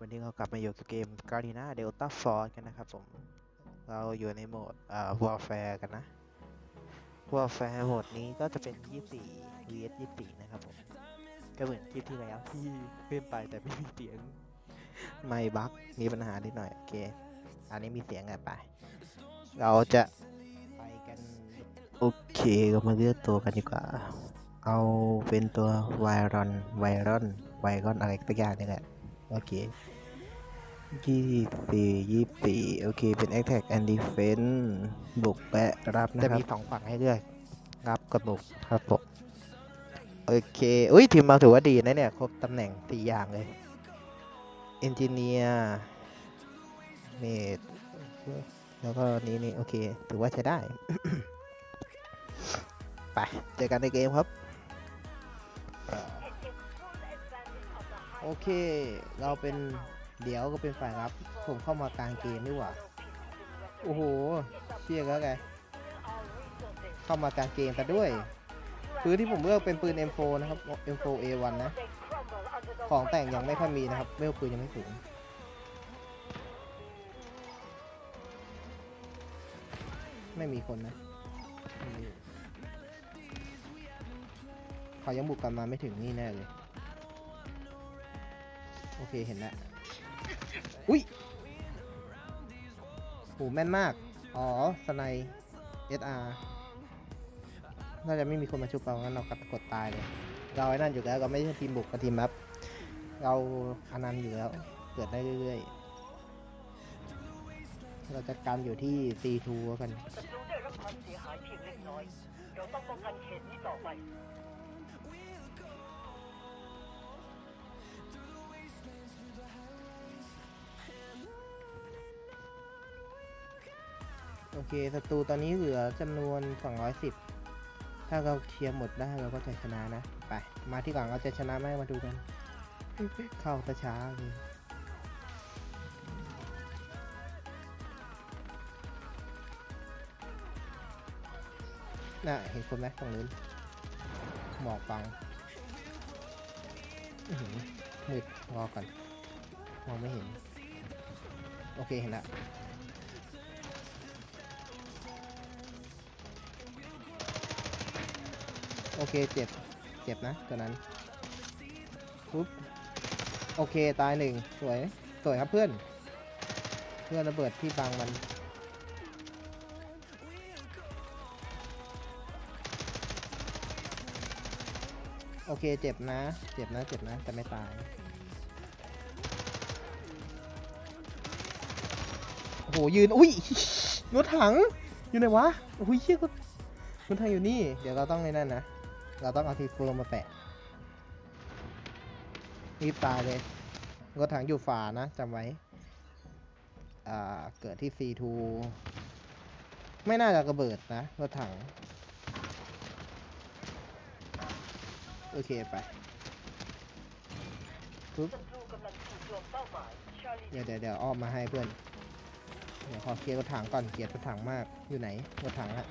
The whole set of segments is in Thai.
วันนี้เรากลับมาอยู่กับเกม Gardena Delta Force กันนะครับผม เราอยู่ในโหมดอ่า Warfare กันนะ Warfare โหมดนี้ก็จะเป็น 24 vs 24 นะครับผม ก็เหมือนคลิปที่แล้วที่ขึ้นไปแต่ไม่มีเสียง ไม่บั๊กมีปัญหานิดหน่อย โอเค อันนี้มีเสียงกันไป เราจะไปกัน โอเคก็มาเลือกตัวกันดีกว่า เอาเป็นตัวไวรอนไวรอนไวรอนอะไรสักอย่างนี่แหละ โอเคยี่สี่ยี่สี่โอเค เป็น Attack and Defense บุกแปะรับนะครับจะมีสองฝั่งให้เลือกรับกับบุกครับผมโอเค อุ้ยทีมเราถือว่าดีนะเนี่ย ครบตำแหน่งสี่อย่างเลย Engineer เมดแล้วก็นี้นี่ โอเค ถือว่าใช้ได้ ไป เจอกันในเกมครับ โอเค เราเป็นเดี๋ยวก็เป็นฝ่ายรับ ผมเข้ามากลางเกมดีกว่า โอ้โหเชี่ยแล้วไง เข้ามากลางเกมแต่ด้วย ปืนที่ผมเลือกเป็นปืน M4 นะครับ M4 A1 นะ ของแต่งยังไม่ค่อยมีนะครับเวลปืนยังไม่ถึงไม่มีคนนะเขายังบุกกันมาไม่ถึงนี่แน่เลย อเคเห็นแล้วอุ้ยโหแม่นมาก อ๋อสไน SR น่าจะไม่มีคนมาชุบเรางั้นเรากดตายเลยเราไอ้นั่นอยู่แล้วเราไม่ใช่ทีมบุกกับทีมรับ เราอันนั้นอยู่แล้ว เกิดได้เรื่อยๆ เราจัดการอยู่ที่ C2 แล้วกัน ศัตรูได้รับความเสียหายเพียงเล็กน้อย เราต้องป้องกันเขตนี้ต่อไป เคศัตรูตอนนี้เหลือจำนวน 210 ถ้าเราเคลียร์หมดได้เราก็จะชนะนะ ไป มาที่หลังเราจะชนะไหมมาดูกัน เข้าต่ช้าเลยน่ะเห็นคนไหมตรงนู้นหมอกบังมืดรอก่อนมองไม่เห็น โอเคเห็นละ โอเคเจ็บ เจ็บนะตัวนั้นปุ๊บโอเคตายหนึ่งสวย สวยครับเพื่อน เพื่อนระเบิดที่บังมัน โอเคเจ็บนะ เจ็บนะ เจ็บนะ แต่ไม่ตาย โอ้โหยืน อุ้ยรถถัง อยู่ไหนวะโอ้ยเชี่ยรถรถถังอยู่นี่ เดี๋ยวเราต้องในนั่นนะ เราต้องเอาทีโฟมมาแปะรีบตายเลยรถถังอยู่ฝานะจำไว้ อ่า เกิดที่ C2 ไม่น่าจะระเบิดนะรถถัง โอเคไปปุ๊บศัตรูกำลังถูกโจมเป้าหมายชาลีเดี๋ยวเดี๋ยวเดี๋ยวอ้อมมาให้เพื่อน เดี๋ยวขอเคลียร์รถถังก่อนเกลียดรถถังมาก อยู่ไหนรถถังอะ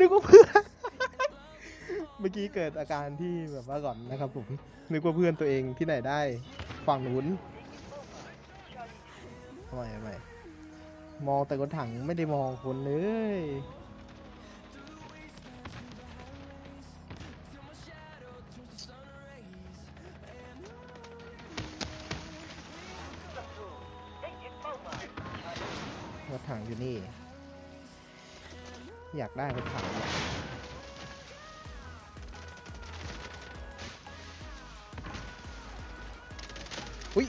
นึกว่าเพื่อน เมื่อกี้เกิดอาการที่แบบว่าหลอนนะครับผม นึกว่าเพื่อนตัวเองที่ไหนได้ฝั่งนู้นทำไมทำไมมองแต่รถถังไม่ได้มองคนเลยศัตรูได้ยึดเป้าหมายรถถังอยู่นี่ อยากได้รถถังอะอุ้ย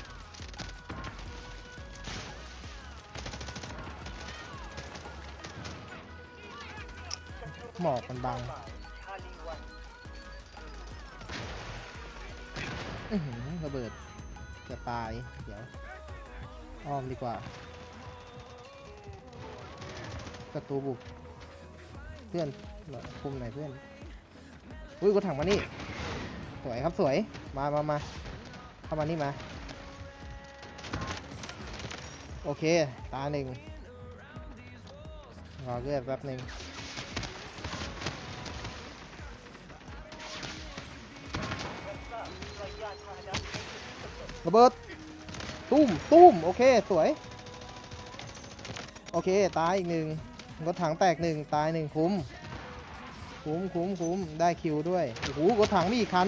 หมอกมันบังระเบิดจะตาย เดี๋ยว อ้อมดีกว่าประตูบุก พื่อนคุมหน่อยเพื่อน อุ้ยกดถังมานี่ สวยครับสวย มามามาเข้ามานี่มา โอเค ตาหนึ่งรอเลือดแป๊บหนึ่งระเบิดตุ้มตุ้มโอเค สวย โอเค ตายอีกหนึ่ง รถถังแตกหนึ่งตายหนึ่งคุ้ม คุ้มคุ้มคุ้มได้คิวด้วย โอ้โหรถถังมีอีกคัน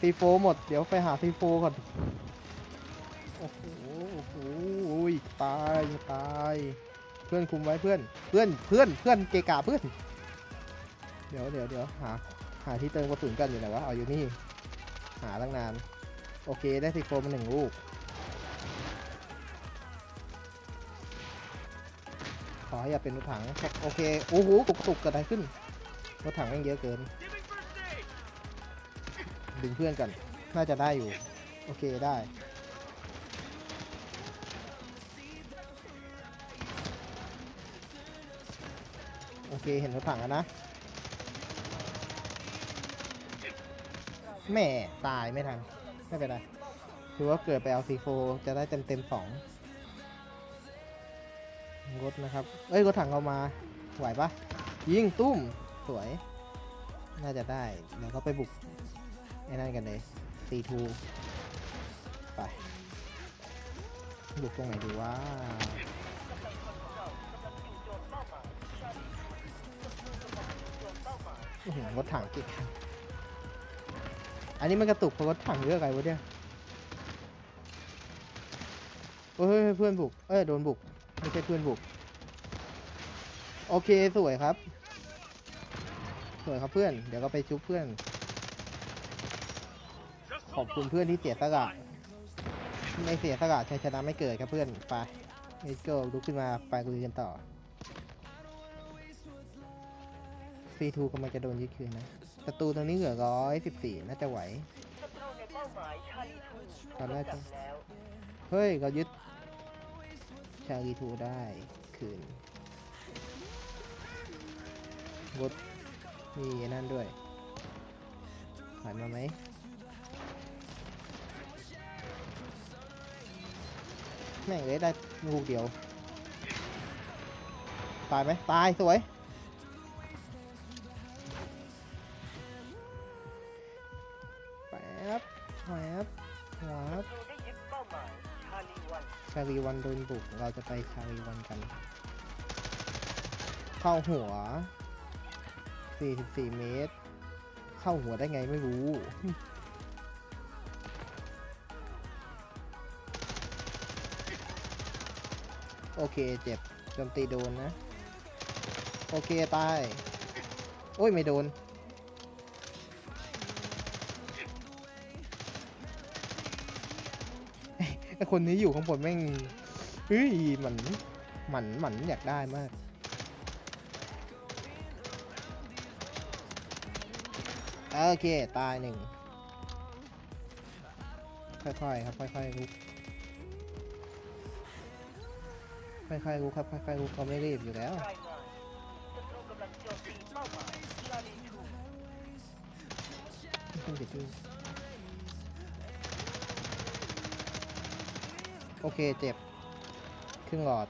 ซีโฟหมด เดี๋ยวไปหาซีโฟก่อน โอ้โหโอ้โหตายตาย เพื่อนคุมไว้เพื่อน เพื่อนเพื่อนเพื่อนเกกะเพื่อน เดี๋ยวเดี๋ยวเดี๋ยวหาหาที่เติมกระสุนกันอยู่ไหนวะ เอาอยู่นี่ หาตั้งนาน โอเคได้ซีโฟมาหนึ่งลูก อให้อย่าเป็นรถถังโอเคโอ้โหกระตุกเกิดอะไรขึ้นรถถังแม่งเยอะเกินดึงเพื่อนกันน่าจะได้อยู่ โอเคได้โอเคเห็นรถถังแล้วนะแม่ตายไม่ทันไม่เป็นไรถือว่าเกิดไปเอาซีโฟจะได้เต็มเต็มๆสอง รถนะครับ เอ้ยรถถังเอามา ไหวปะยิงตุ้ม สวย น่าจะได้ แล้วก็ไปบุกไอ้นั่นกันเลย C2 ไป บุกตรงไหนดีว่ารถถังกี่คันอันนี้มันกระตุกเพราะรถถังเรื่องอะไรวะเนี่ยเฮ้ยเพื่อนบุก เอ้ยโดนบุก ช่เพื่อนบุก โอเคสวยครับ สวยครับเพื่อน เดี๋ยวก็ไปชุบเพื่อน ขอบคุณเพื่อนที่เสียสละไม่เสียสละชัยชนะไม่เกิดครับเพื่อน ไปเอสโก้ลุกขึ้นมา ไปคุยกันต่อ C2 กำลังจะโดนยึดคืนนะศัตรูตรงนี้เหลือร้อยสิบสี่น่าจะไหวศัตรูในเป้าหมายชาลีทูตอนแรกจับแล้วเฮ้ย เรายึด ชาลีทูได้คืนรถมีนั่นด้วยผ่านมาไหมแม่งเลยได้ลูกเดียว ตายไหมตาย สวยแป๊บแป๊บแป๊บศัตรูได้ยึด เป้าหมายชาลีวันชาลีวันโดนบุก เราจะไปชาลีวันกัน เข้าหัว 44 เมตร เข้าหัวได้ไงไม่รู้ โอเคเจ็บโจมตีโดนนะ โอเคตาย โอ้ย ไม่โดน ไอคนนี้อยู่ข้างบนแม่งเฮ้ยหมันหมันหมันอยากได้มาก โอเค ตายหนึ่ง ค่อยๆครับ ค่อยๆลุกค่อยๆลุกครับ ค่อยๆลุกเขาไม่รีบอยู่แล้วตรูกำลังโจมตีเป้ โอเคเจ็บ ครึ่งหลอด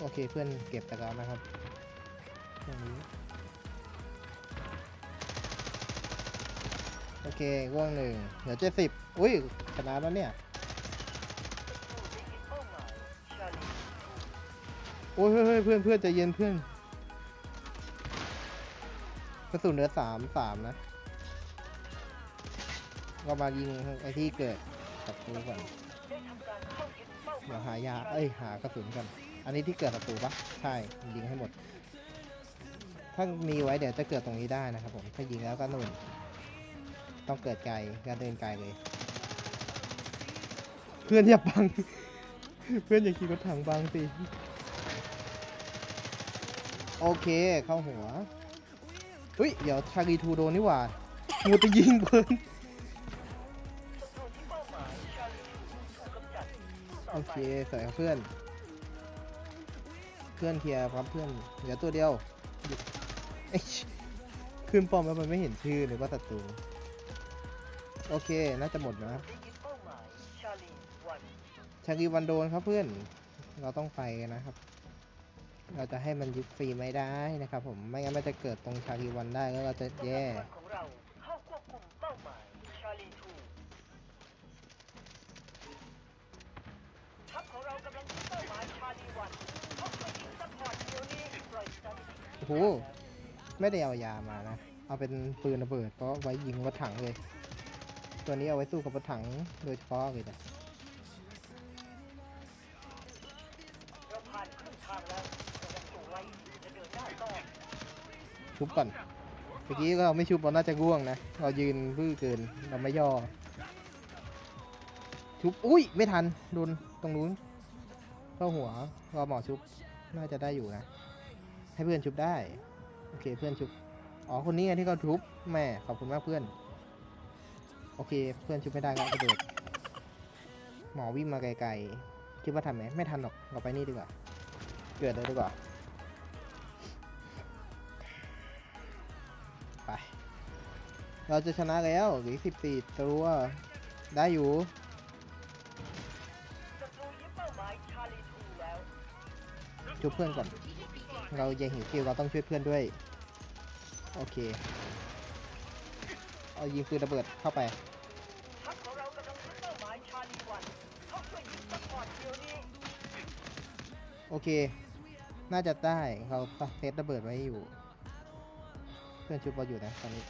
โอเคเพื่อนเก็บไปแล้วนะครับตรงนี้โอเคร่วงหนึ่งเหลือเจ็ดสิบอุ้ยชนะแล้วเนี่ยโอ้ยเฮ้ยเฮ้ยเพื่อนเพื่อนใจเย็นเพื่อนกระสุนเหลือสามสามนะ ก็มายิงไอ้ที่เกิดศัตรูก่อนเดี๋ยวหายา เอ้ยหากระสุนกัน อันนี้ที่เกิดศัตรูปะใช่ยิงให้หมด ถ้ามีไว้เดี๋ยวจะเกิดตรงนี้ได้นะครับผม ถ้ายิงแล้วก็นุ่น ต้องเกิดไกลการเดินไกลเลย เพื่อนอย่าบัง เพื่อนอย่าขี่รถถังบังสิ โอเคเข้าหัวเฮ้ย เดี๋ยวชาลีทูโดนนี่หว่ามูจะยิงเพื่อน โอเคสวยครับเพื่อน เพื่อนเคลียร์ครับเพื่อนเหลือตัวเดียวเอ้ขึ้นป้อมแล้วมันไม่เห็นชื่อหรือว่าศัตรูโอเค น่าจะหมดนะชาลีวันชาลีวันโดนครับเพื่อน เราต้องไปกันนะครับ เราจะให้มันยึดฟรีไม่ได้นะครับ ผม ไม่งั้นมันจะเกิดตรงชาลีวันได้แล้วเราจะแย่ ทัพของเรากำลังยึดเป้าหมายชาลีวันเข้าช่วยยิงซัพพอร์ตเดี๋ยวนี้ปล่อยสตาร์ทโอ้โห ไม่ได้เอายามานะ เอาเป็นปืนระเบิดเพราะไว้ยิงรถถังเลย ตัวนี้เอาไว้สู้กับรถถังโดยเฉพาะเลยนะเราผ่านครึ่งทางแล้วเรายังสูงไว้จะเดินหน้าต่อชุบก่อนเมื่อกี้เราไม่ชุบเราน่าจะง่วงนะ เรายืนบื้อเกิน เราไม่ย่อ ชุบ อุ้ย ไม่ทัน โดน ตรงนู้นเข้าหัวรอหมอชุบน่าจะได้อยู่นะ ให้เพื่อนชุบได้ โอเคเพื่อนชุบอ๋อคนนี้ไงที่เขาชุบแม่ขอบคุณมากเพื่อน โอเค เพื่อนชุบไม่ได้ก็กระโดดหมอวิ่งมาไกลๆคิดว่าทันไหมไม่ทันหรอกเราไปนี่ดีกว่า เกิดเลยดีกว่าไป เราจะชนะแล้วหรือสิบสี่ตัวได้อยู่ ช่วยเพื่อนก่อน เรายังหิวคิวเราต้องช่วยเพื่อนด้วย โอเค เอายิงปืนระเบิดเข้าไปโอเค น่าจะได้ เราเซตระเบิดไว้อยู่ เพื่อนชุบเราอยู่นะตอนนี้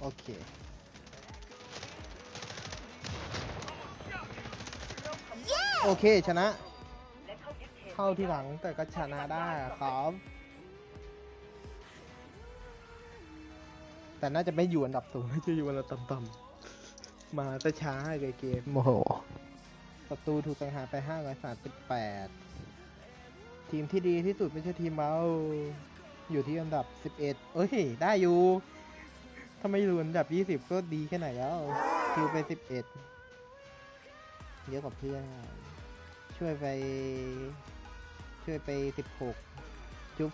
โอเค โอเค ชนะ เข้ายึดเขตเข้าที่หลังแต่ก็ชนะได้อะครับ แต่น่าจะไม่อยู่อันดับสูงน่าจะอยู่อันดับต่ำๆมาแต่ช้าเลยเกมโมโหศัตรูถูกสังหารไป538 ทีมที่ดีที่สุดไม่ใช่ทีมเราอยู่ที่อันดับ 11 เอ้ย ได้อยู่ ถ้าไม่อยู่อันดับ 20 ก็ดีแค่ไหนแล้วคิวไป 11 เยอะกว่าเพื่อนช่วยไป ช่วยไป16จุ๊บ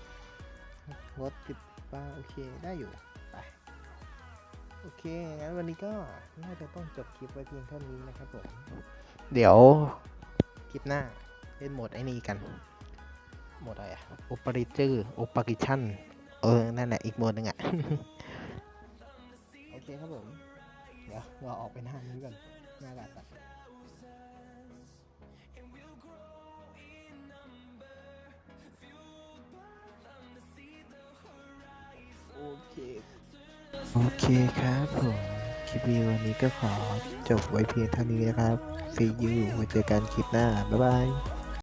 4ลด10ป้าโอเคได้อยู่ ไป โอเค งั้นวันนี้ก็น่าจะต้องจบคลิปไว้เพียงเท่านี้นะครับผม เดี๋ยว คลิปหน้าเล่นโหมดไอ้นี่กัน โหมดอะไรอะโอป r ริเจอร์โอป r ริชั่นเออ นั่นแหละ อีกโหมดหนึงอะโอเคครับผม เดี๋ยวเราออกไปหน้านี้ก่อนหน้ากาด เค โอเคครับผมคลิปวิดีโอนี้ก็ขอจบไว้เพียงเท่านี้นะครับ see you ไว้เจอกันคลิปหน้า บ๊ายบาย